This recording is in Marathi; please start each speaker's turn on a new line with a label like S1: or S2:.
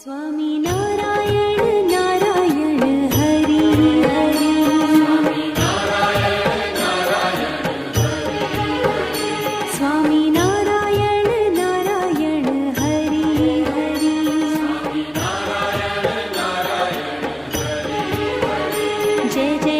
S1: स्वामी नारायण नारायण हरी हरी। स्वामी नारायण नारायण हरी हरी। जय जय